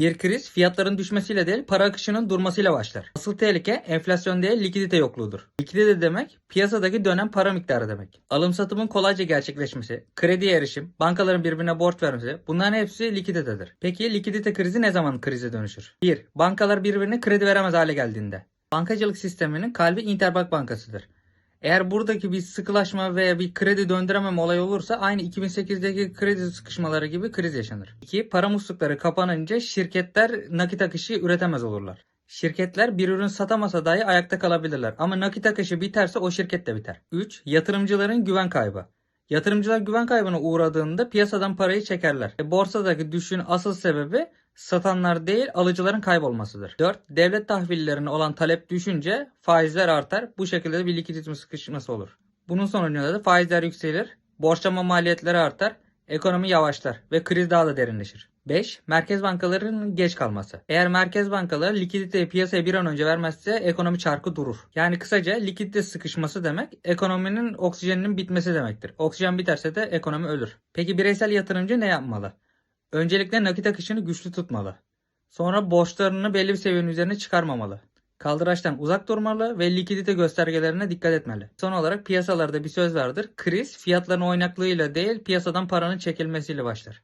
Bir kriz fiyatların düşmesiyle değil para akışının durmasıyla başlar. Asıl tehlike enflasyon değil likidite yokluğudur. Likidite demek piyasadaki dönen para miktarı demek. Alım satımın kolayca gerçekleşmesi, krediye erişim, bankaların birbirine borç vermesi bunların hepsi likiditedir. Peki likidite krizi ne zaman krize dönüşür? 1. Bankalar birbirine kredi veremez hale geldiğinde. Bankacılık sisteminin kalbi Interbank Bankası'dır. Eğer buradaki bir sıkılaşma veya bir kredi döndürememe olayı olursa aynı 2008'deki kredi sıkışmaları gibi kriz yaşanır. 2. Para muslukları kapanınca şirketler nakit akışı üretemez olurlar. Şirketler bir ürün satamasa dahi ayakta kalabilirler ama nakit akışı biterse o şirket de biter. 3. Yatırımcıların güven kaybı. Yatırımcılar güven kaybına uğradığında piyasadan parayı çekerler. E, borsadaki düşüşün asıl sebebi satanlar değil alıcıların kaybolmasıdır. 4. Devlet tahvillerine olan talep düşünce faizler artar. Bu şekilde de bir likidite sıkışması olur. Bunun sonucunda da faizler yükselir, borçlama maliyetleri artar, ekonomi yavaşlar ve kriz daha da derinleşir. 5. Merkez bankalarının geç kalması. Eğer merkez bankaları likiditeyi piyasaya bir an önce vermezse ekonomi çarkı durur. Yani kısaca likidite sıkışması demek ekonominin oksijeninin bitmesi demektir. Oksijen biterse de ekonomi ölür. Peki bireysel yatırımcı ne yapmalı? Öncelikle nakit akışını güçlü tutmalı. Sonra borçlarını belli bir seviyenin üzerine çıkarmamalı. Kaldıraçtan uzak durmalı ve likidite göstergelerine dikkat etmeli. Son olarak piyasalarda bir söz vardır. Kriz fiyatların oynaklığıyla değil piyasadan paranın çekilmesiyle başlar.